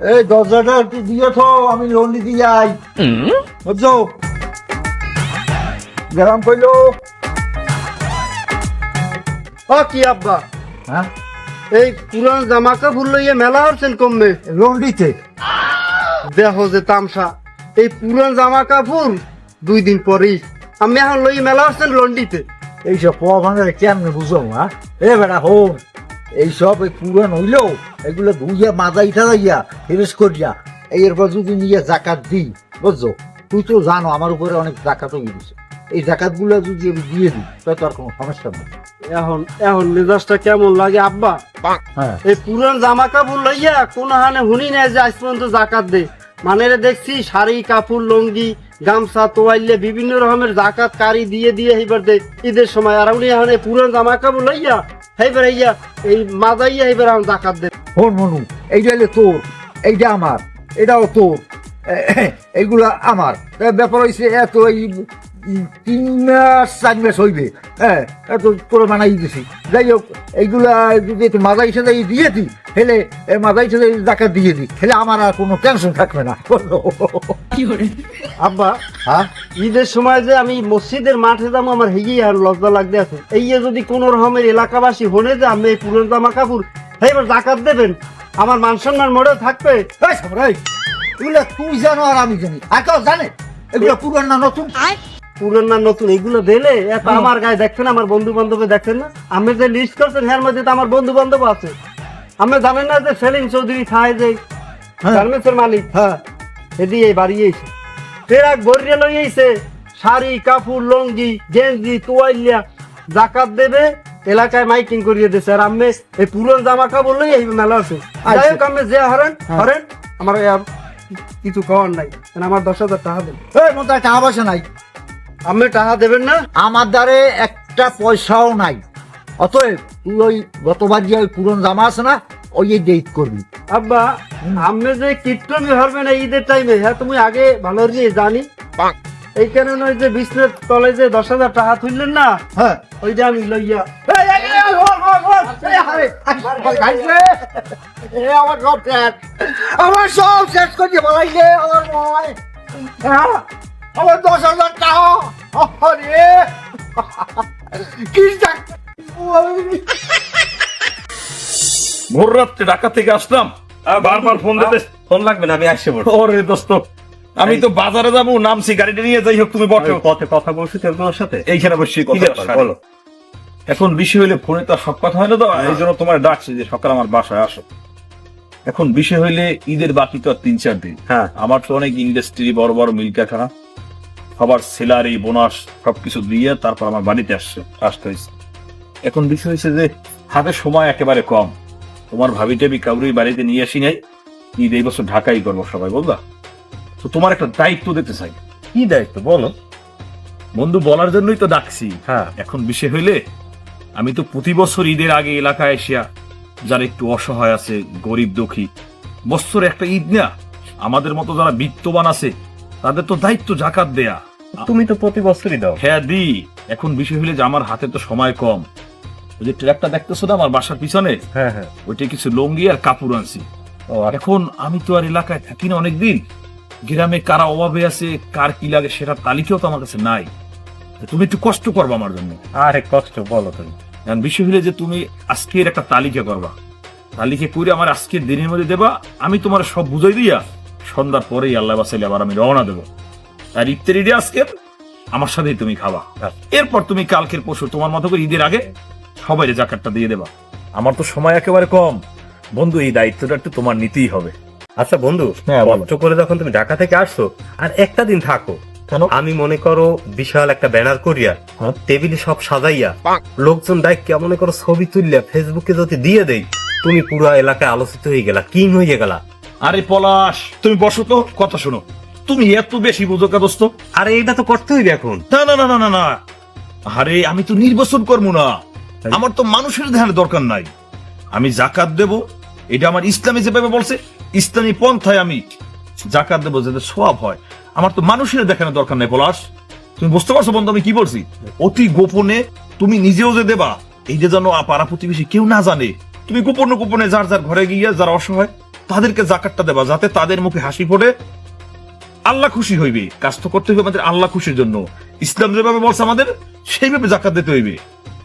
এই দরজাটা একটু দিয়ে থো আমি লন্ডি দিয়ে যাই। বুঝছ? গরম কইলো। ও কি আব্বা? হ্যাঁ? এই পুরান জামা কাপড় লইয়া মেলা হচ্ছেন কমবে। লন্ডিতে দেখো যে তামসা এই পুরান জামা কাপড় দুই দিন পরেই। আমি এখন লই মেলা হচ্ছেন লন্ডিতে এইসব পোয়া ভাঙারে কেমনে বুঝো হ্যাঁ? এ বেটা হোম এইসব এই পুরান হইলেও এগুলো ধুইয়া মাজাই ঠাইয়া ফেরেস করিয়া এই এরপর যদি নিয়ে জাকাত দিই বুঝছ? তুই তো জানো আমার উপরে অনেক জাকাতও গিয়েছে এই জাকাতগুলো যদি আমি দিয়ে দিই তাহলে তো আর কোনো সমস্যা নেই। এখন এখন মেজাজটা কেমন লাগে আব্বা? হ্যাঁ। এই পুরান জামা কাপড় লইয়া কোন হানে হুনি নেই যে আজ পর্যন্ত জাকাত দে। মানে দেখছি শাড়ি কাপড় লঙ্গি গামছা তোয়াইলে বিভিন্ন রকমের জাকাত কারি দিয়ে দিয়ে এইবার দে। ঈদের সময় আর উনি এখন এই পুরান জামা কাপড় লইয়া এইবার এইয়া এই মাজাইয়া এইবার আমি জাকাত দে হন মনু, এইটা হলে তোর, এইটা আমার, এটাও তোর এইগুলা আমার। ব্যাপার হয়েছে এত এই তিন মাস চার মাস হইবে হ্যাঁ এত তোর বানাই দিছি। যাই হোক এইগুলা যদি একটু মাজাই সাজাই দিয়ে দিই হেলে এ মাজাই সাজাই জাকাত দিয়ে দিই হেলে আমার আর কোনো টেনশন থাকবে না। আব্বা হ্যাঁ? ঈদের সময় যে আমি মসজিদের মাঠে যাব আমার হেগি আর লজ্জা লাগতে আছে। এই যে যদি কোন রকমের এলাকাবাসী হনে যে আমি এই পুরনো জামা কাপড় এইবার জাকাত দেবেন। আমার মান সম্মান মোড়ে থাকবে। তুই জানো আর আমি জানি। আর কেউ জানে? এগুলো পুরান না নতুন? পুরন নতুন এগুলো দিলে এত আমার গায়ে দেখছেন আমার বন্ধু বান্ধবে দেখছেন না? আমি যে লিস্ট করছেন এর মধ্যে তো আমার বন্ধু বান্ধব আছে। আমি জানেন না যে সেলিম চৌধুরী খায় যে হ্যাঁ। গার্মেন্টসের মালিক? হ্যাঁ। এদিকে বাড়িয়েছে ট্রাক ভরিয়ে লইয়েছে শাড়ি কাপড় লঙ্গি গেঞ্জি তোয়াইলিয়া জাকাত দেবে এলাকায় মাইকিং করিয়ে দিছে আর আমি এই পুরন জামা কাপড় লই এই মেলা আছে। যাই হোক আমি যে হরেন হরেন আমার কিছু খাওয়ার নাই। আমার দশ হাজার টাকা এই মতো টাকা পয়সা নাই। আপনি টাকা দেবেন না? আমার দ্বারে একটা পয়সাও নাই। অতএব তুই ওই গতবার যে ওই পুরন জামা আছে না ওই ডেট করবি। আব্বা আমি যে কীর্তনী হরবে না ঈদের টাইমে হ্যাঁ তুমি আগে ভালো করে জানি। এই কারণে ওই যে বিষ্ণুর তলে যে দশ হাজার টাকা তুললেন না? হ্যাঁ। ওইটা আমি লইয়া। এই, এই, এই, এই। এই, আমার সব শেষ। আমার সব শেষ করে দিয়ে বলাইছে আমার ময় হ্যাঁ, আমার দশ হাজার টাকা। আরে কি ভোর রাত্রে ঢাকা থেকে আসলাম। বারবার ফোন দিতে ফোন লাগবে না আমি আসছে বলছি ওরে দোস্ত আমি তো বাজারে যাব নামছি গাড়িটা নিয়ে যাই হোক তুমি বসো। পথে কথা বলছি তোমার সাথে? এইখানে বসছি কথা বলো। এখন বিষয় হইলে ফোনে তো আর সব কথা হয় না তো এই জন্য তোমার ডাকছি যে সকাল আমার বাসায় আসো। এখন বিষয় হইলে ঈদের বাকি তো আর তিন চার দিন। হ্যাঁ। আমার তো অনেক ইন্ডাস্ট্রি বড় বড় মিল কারখানা। সবার স্যালারি বোনাস সবকিছু দিয়ে তারপর আমার বাড়িতে আসছে আসতে হয়েছে। এখন বিষয় হয়েছে যে হাতে সময় একেবারে কম। তোমার ভাবিটা আমি কাউরি বাড়িতে নিয়ে আসি নাই। ঈদ এই বছর ঢাকাই করব সবাই বলবা? তো তোমার একটা দায়িত্ব দিতে চাই। কি দায়িত্ব? বলো। বন্ধু বলার জন্যই তো ডাকছি। হ্যাঁ। এখন বিষয় হইলে আমি তো প্রতি বছর ঈদের আগে এলাকায় এসিয়া যারা একটু অসহায় আছে গরিব দুঃখী বছরে একটা ঈদ না আমাদের মতো যারা বিত্তবান আছে তাদের তো দায়িত্ব জাকাত দেয়া। তুমি তো প্রতি বছরই দাও। হ্যাঁ দি। এখন বিষয় হইলে যে আমার হাতে তো সময় কম। ওই যে ট্রাকটা দেখতেছো না আমার বাসার পিছনে? হ্যাঁ হ্যাঁ। ওইটা কিছু লঙ্গি আর কাপড় আনছি। এখন আমি তো আর এলাকায় থাকি না অনেকদিন। গ্রামে কারা অভাবে আছে কার কি লাগে সেটার তালিকাও তো আমার কাছে নাই। তুমি একটু কষ্ট করবা আমার জন্য। আরে কষ্ট বলো তুমি। এখন বিষয় হলে যে তুমি আজকের একটা তালিকা করবা। তালিকা করে আমার আজকের দিনের মধ্যে দেবা আমি তোমার সব বুঝাই দিয়া সন্ধ্যার পরেই আল্লাহ বাসাইলে আবার আমি রওনা দেবো। আর ইফতারি আজকের আমার সাথেই তুমি খাবা। এরপর তুমি কালকের পরশু তোমার মতো করে ঈদের আগে সবাই জাকাতটা দিয়ে দেবা। আমার তো সময় একেবারে কম। বন্ধু এই দায়িত্বটা একটু তোমার নিতেই হবে। আচ্ছা বন্ধু হ্যাঁ, কষ্ট করে যখন তুমি ঢাকা থেকে আসছো আর একটা দিন থাকো। কেন? আমি মনে করো বিশাল একটা ব্যানার করিয়া হ্যাঁ। টেবিলে সব সাজাইয়া লোকজন ডাইকা মনে করো ছবি তুললিয়া ফেসবুকে যদি দিয়ে দেই তুমি পুরো এলাকায় আলোচিত হয়ে গেলা কিং হয়ে গেলা। আরে পলাশ তুমি বসো তো কথা শোনো। তুমি এত বেশি বুঝো কা দোস্ত? আরে এটা তো করতে হইবে এখন। না না না না না না। আরে আমি তো নির্বাচন করব না। আমার তো মানুষের ধ্যানের দরকার নাই। আমি জাকাত দেব। এটা আমার ইসলামে যেভাবে বলছে ইসলামী পন্থায় আমি জাকাত দেবো যাতে সোয়াব হয়। আমার তো মানুষের দেখানোর দরকার নাই পলাশ। তুমি বুঝতে পারছ বন্ধু আমি কি বলছি? অতি গোপনে তুমি নিজেও যে দেবা এই যে যেন পাড়া প্রতিবেশী কেউ না জানে। তুমি গোপনে গোপনে যার যার ঘরে গিয়ে যারা অসহায় তাদেরকে জাকাতটা দেবা যাতে তাদের মুখে হাসি ফোটে আল্লাহ খুশি হইবে। কাজ তো করতে হইবে আমাদের আল্লাহ খুশির জন্য। ইসলাম যেভাবে বলছে আমাদের সেইভাবে জাকাত দিতে হইবে।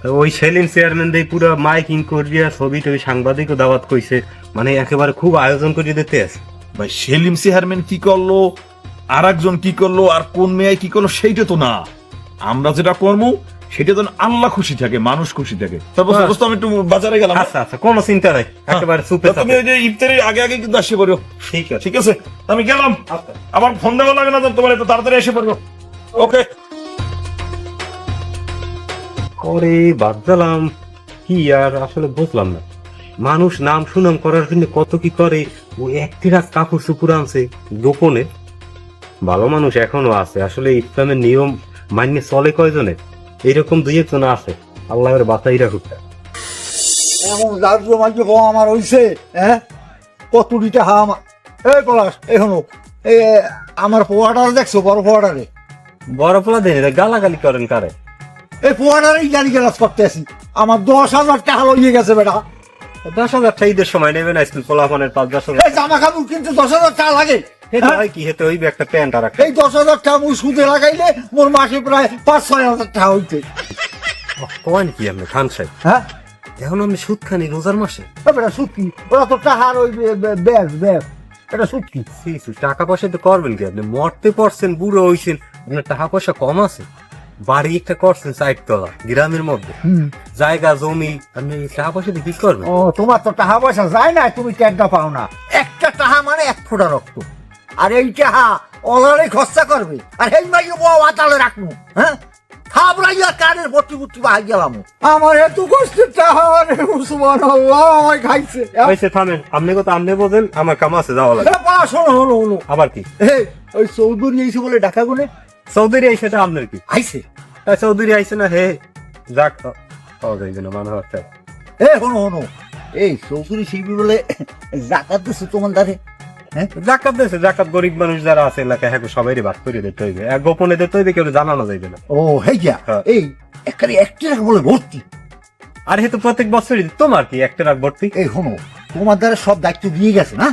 ওই সেলিম চেয়ারম্যান দিয়ে পুরো মাইকিং করিয়া ছবি টবি সাংবাদিকও দাওয়াত কইছে। মানে একেবারে খুব আয়োজন করে দিতে আছে। ভাই সেলিম চেয়ারম্যান কি করল? আর একজন কি করল? আর কোন মেয়ে কি করল? সেইটা তো না। আমরা যেটা করব সেটা যেন আল্লাহ খুশি থাকে মানুষ খুশি থাকে। তারপর দোস্ত, আমি একটু বাজারে গেলাম আচ্ছা আচ্ছা কোনো চিন্তা নাই একেবারে চুপে তা তুমি ওই যে ইফতারের আগে আগে কিন্তু আসে পড়ো। ঠিক আছে। ঠিক আছে? আমি গেলাম। আচ্ছা। আবার ফোন দেওয়া লাগে না তোমার একটু তাড়াতাড়ি এসে পড়ব ওকে। করে বাদ দিলাম কি আর আসলে বুঝলাম না। মানুষ নাম সুনাম করার জন্য কত কি করে ও একটি রাত কাপড় চুপুর আনছে গোপনে। ভালো মানুষ এখনও আছে আসলে ইসলামের নিয়ম মান্য চলে কয়জনে এইরকম দুই একজন আছে। আল্লাহর বাসাই রাখুক। এমন রাজ্য মাজ্য আমার হইছে হ্যাঁ? কত কতুরি টাকা আমার? এই পলাশ এখনও এই আমার পোয়াটার দেখছ বড় পোয়াটারে বড় পোলা দেন গালাগালি করেন কারে? এই পোয়াটারেই গাড়ি গেলাস করতে আসি আমার দশ হাজার টাকা লইয়ে গেছে বেটা। দশ হাজার টাকা ঈদের সময় নেবে না স্কুল পোলাফানের পাঁচ দশ হাজার জামা কাপড় কিন্তু দশ হাজার টাকা লাগে। কি হেতে হইবে একটা প্যান্ট আর এই দশ হাজার টাকা মুই সুদে লাগাইলে মোর মাসে প্রায় পাঁচ ছয় হাজার টাকা হইতে। কয়েন কি আপনি খান সাহেব? হ্যাঁ? এখন আমি সুদ খানি রোজার মাসে? সুদ কি? ওরা তো ওই এটা সুদ কি? টাকা পয়সা তো করবেন কি আপনি? মরতে পারছেন বুড়ো হইছেন আপনার টাকা পয়সা কম আছে। বাড়ি একটা করছেন সাইড তলা গ্রামের মধ্যে। জায়গা জমি আপনি টাকা পয়সা দিয়ে কি করবেন? ও তোমার তো টাকা পয়সা যায় না তুমি ট্যাগটা পাও না। একটা টাকা মানে এক ফোঁটা রক্ত। আর এই টাকা অলারে খরচা করবে। আর এই মাই বউ আতালে রাখব হ্যাঁ? থাবড়াইয়া কানের ভর্তি ভর্তি বাহাই গেলাম আমার এত কষ্টের রে উসমান আল্লাহ আমায় খাইছে। হয়েছে থামেন আপনি কথা আপনি বোঝেন আমার কাম আছে যাওয়া লাগে এ, বাবা, শোনো হলো হলো আবার কি? এই ওই চৌধুরী এসে বলে ডাকা গুনে? চৌধুরী আইসে এটা আপনার কি? আইছে? চৌধুরী আইসে না হে যাক তো- পাওয়া যাইবে না মানে হচ্ছে এ হনো হনো এই চৌধুরী শিল্পী বলে জাকাত দিচ্ছে তোমার হ্যাঁ জাকাত দিয়েছে জাকাত গরিব মানুষ যারা আছে এলাকায় হ্যাঁ সবাই ভাগ করে দিতে হইবে। এক গোপনে দিতে হইবে কেউ জানানো যাইবে না। ও হয়ে হ্যাঁ। এই এখানে একটি টাকা বলে ভর্তি। আর হেতু প্রত্যেক বছরই তোমার কি একটা রাখ ভর্তি? এই হনো তোমার দ্বারা সব দায়িত্ব দিয়ে গেছে না?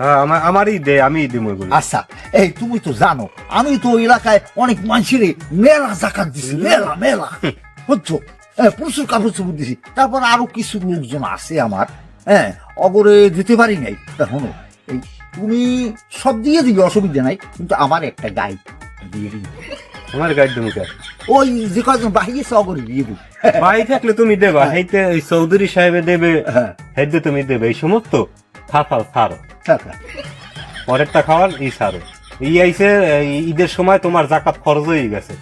হ্যাঁ আমার আমারই দে আমি দিম ওইগুলো। আচ্ছা এই তুমি তো জানো আমি তো এলাকায় অনেক মানুষের মেলা জাকাত দিছি মেলা মেলা। বুঝছ? হ্যাঁ, প্রচুর কাপড় চোপড় দিছি। তারপর আরও কিছু লোকজন আছে আমার হ্যাঁ অগরে দিতে পারি নাই। তা হনো এই তুমি সব দিয়ে দিবি অসুবিধা নাই কিন্তু আমার একটা গাইড দিয়ে দিবি। আমার গাইড দিমুকে ওই যে কজন বাহিরে সে অগরে দিয়ে দিবি। ভাই থাকলে তুমি দেবা হেইতে ওই চৌধুরী সাহেবে দেবে হ্যাঁ। হেইতে তুমি দেবে এই সমস্ত? ছাড়ো। টাকা পরেরটা খাওয়ার ই ছাড়ো। ই আইসে এই ঈদের সময় তোমার জাকাত খরচ হয়ে গেছে।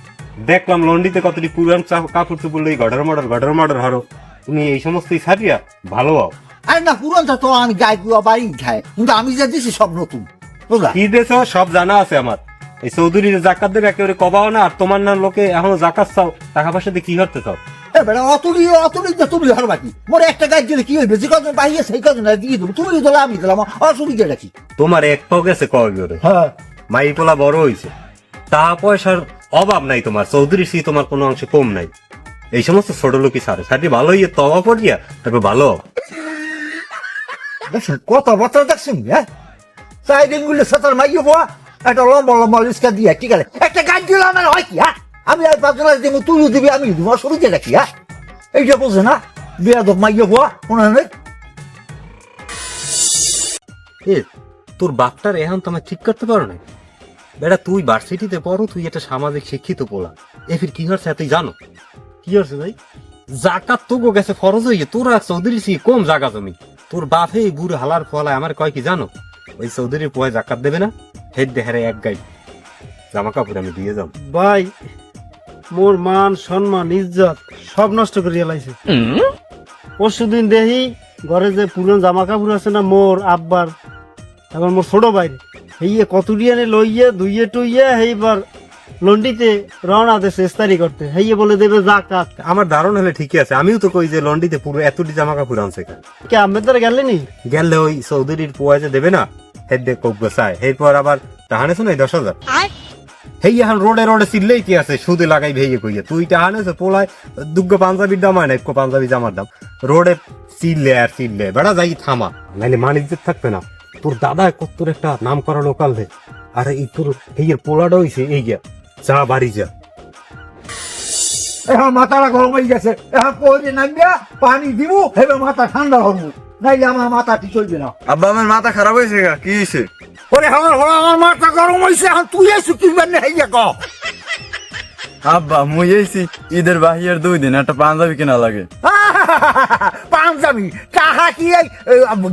দেখলাম লন্ডিতে কতটি পুরান কাপড় চুপুর লই গডর মডর গডর মডর হারো। তুমি এই সমস্তই ছাড়িয়া ভালো হও। আরে না পুরনটা তো আমি গায়ে গুয়া বাড়ি খাই। কিন্তু আমি যা দিছি সব নতুন। বুঝলা? কি দেশ সব জানা আছে আমার। এই চৌধুরীর জাকাত দেবে একেবারে কবাও না আর তোমার নাম লোকে এখনও জাকাত চাও টাকা পয়সা দিয়ে কি করতে চাও? অতুলি অতুলি তো তুমি হর বাকি মোর একটা গাছ দিলে কি হইবে? যে কজন বাহিরে সেই কজন দিয়ে দেবো। তুমি দিলে আমি দিলাম অসুবিধাটা কি? তোমার এক পাও গেছে করে? হ্যাঁ। মাই পোলা বড় হইছে। টাকা পয়সার অভাব নাই তোমার চৌধুরী সি তোমার কোনো অংশে কম নাই। এই সমস্ত ছোট লোকই সারে ভালো ইয়ে তবা পড়িয়া তারপর ভালো। কত বছর দেখছেন হ্যাঁ? চাই দিনগুলো সাঁতার মাইয়ে পোয়া একটা লম্বা লম্বা লিস্কা দিয়ে, ঠিক আছে? একটা গাছ দিলে আমার হয় কি হ্যাঁ? আমি আর পাঁচ জন দিব তুই দিবি, আমি দিব অসুবিধাটা কি হ্যাঁ? এইটা বলছে না? বিয়া দো মাইয়ে পোয়া ওনার এ, তোর বাপটার এখন তোমার ঠিক করতে পারো না বেটা, তুই ভার্সিটিতে পড়ো, তুই একটা সামাজিক শিক্ষিত পোলা। এ ফির কি হচ্ছে তুই জানো? কি হচ্ছে ভাই? জাকাত তো গো গেছে ফরজ হয়ে তোর আর চৌধুরী কম জাগা জমি। তোর বাপে বুড়ো হালার ফলায় আমার কয় কি জানো? ওই চৌধুরীর পোয়ায় জাকাত দেবে না? হেড দেহারে এক গাই। জামা কাপড় আমি দিয়ে যাম। ভাই, মোর মান, সম্মান, ইজ্জত সব নষ্ট করে লাইছে। পরশু দিন দেখি ঘরে যে পুরন জামা কাপড় আছে না মোর আব্বার এখন মোর ছোট ভাই হেইয়ে কতুরিয়ানে লইয়ে, ধুইয়ে টুইয়ে, হেইবার লন্ডিতে রওনা দেশে ইস্তারি করতে। হেইয়ে বলে দেবে জাকাত আমার ধারণা হলে ঠিকই আছে। আমিও তো কই যে লন্ডিতে পুরো এতটি জামা কাপড় আনছে কেন কে আমি তোরা গেলেনি গেলে ওই চৌধুরীর পোয়া যে দেবে না হেড দিয়ে কোক গোসায় এরপর আবার তাহানে শুনে দশ হাজার। হেই এখন রোডে রোডে চিল্লেই কি আছে? সুদে লাগাই ভেয়ে কইয়া। তুই টাহানে পোলায় দুগ্গ পাঞ্জাবির দাম হয় না একটু পাঞ্জাবি জামার দাম। রোডে চিল্লে আর চিল্লে বেড়া যাই থামা। নাইলে মান ইজ্জত থাকবে না। তোর দাদা কত একটা নাম করা লোকাল রে আর এই তোর এই পোলাটা হইছে এই গিয়া। যা বাড়ি যা। এখন মাথাটা গরম হয়ে গেছে। এখন পরে নামিয়া পানি দিব এবার মাথা ঠান্ডা হব। নাইলে আমার মাথা ঠিক চলবে না। আব্বা আমার মাথা খারাপ হয়েছে গা কি হয়েছে? ওরে আমার আমার মাথা গরম হয়েছে এখন তুই এসে কিনবে না হইয়া ক? আব্বা মুই এইছি ঈদের বাহিয়ার দুই দিন একটা পাঞ্জাবি কেনা লাগে। পাঞ্জাবি? টাকা কি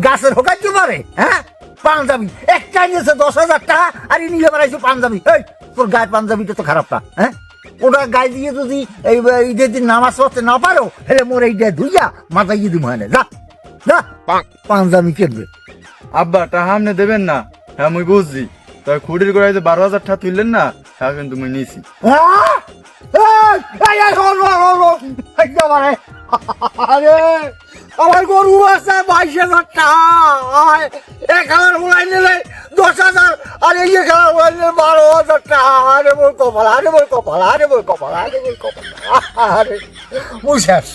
গাছের হোকাইতে পারে হ্যাঁ? পাঞ্জাবি। একটা নিয়েছে দশ হাজার টাকা আর ই নিয়ে বেড়াইছে পাঞ্জাবি। এই তোর গায়ে পাঞ্জাবিটা তো খারাপ না হ্যাঁ? ওটা গায়ে দিয়ে যদি এই ঈদের দিন নামাজ পড়তে না পারো হেলে মোর এইটা ধুইয়া মাথায় গিয়ে দিব হ্যাঁ যা। যা পাঞ্জাবি কিনবে আব্বা টাকা আপনি দেবেন না। হ্যাঁ মুই বুঝছি। তাই খুঁটির গোড়ায় যে বারো হাজার টাকা তুললেন না তা কিন্তু মুই নিছি। হ্যাঁ? আরে আমার গরু আছে বাইশ হাজার টাকা। এক হাজার উড়াই নিলে দশ হাজার। আর এই এক হাজার উড়াই নিলে বারো হাজার টাকা আরে বই কপাল আরে বই কপাল আরে বই কপাল আরে বই কপাল আরে মুই শেষ